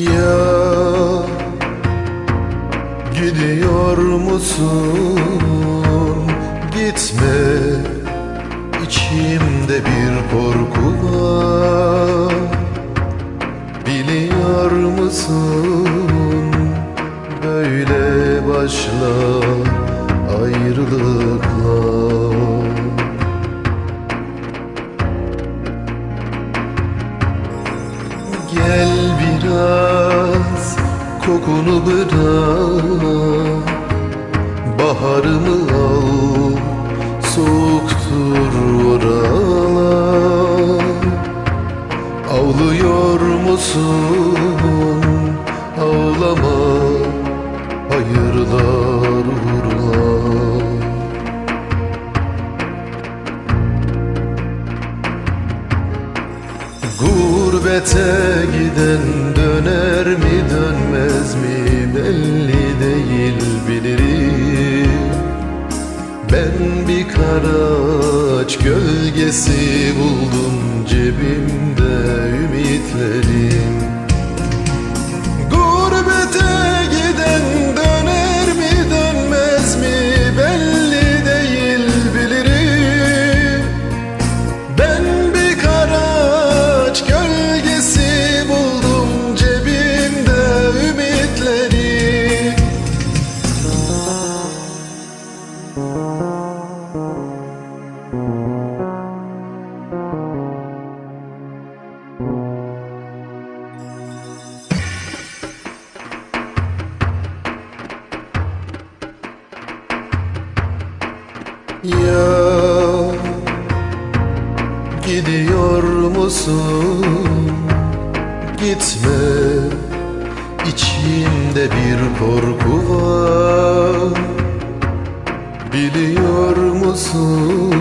Ya gidiyor musun? Gitme içimde bir korku var Biliyor musun? Böyle başlar ayrılıklar kokunu bırak Baharımı al soğuktur oralar Ağlıyor musun? Ağlama hayırlar uğurlar Gurbete giden döner mi dönmez mi belli değil bilirim. Ben bir karaç gölgesi buldum cebimde ümitlerim Ya. Gidiyor musun? Gitme. İçimde bir korku var. Biliyor musun?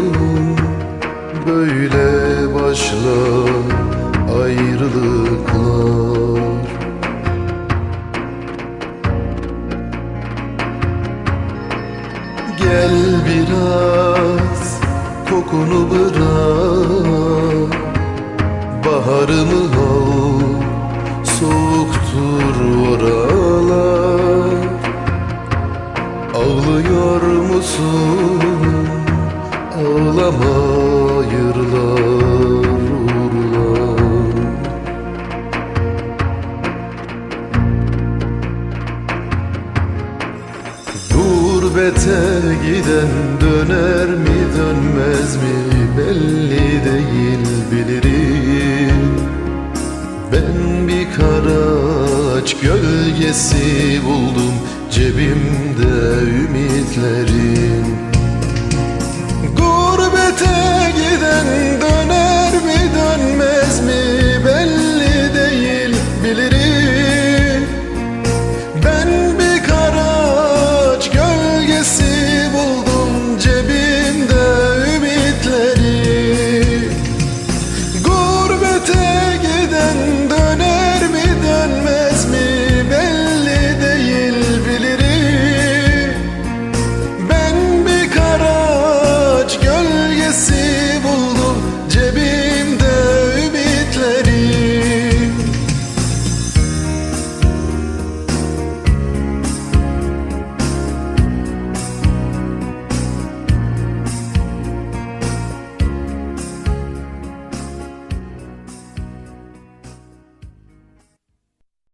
Böyle başlar ayrılıklar. Gel biraz kokunu bırak Baharımı al soğuktur oralar Ağlıyor musun? Ağlama Gurbete giden döner mi dönmez mi belli değil bilirim. Ben bir karaç gölgesi buldum cebimde ümitlerim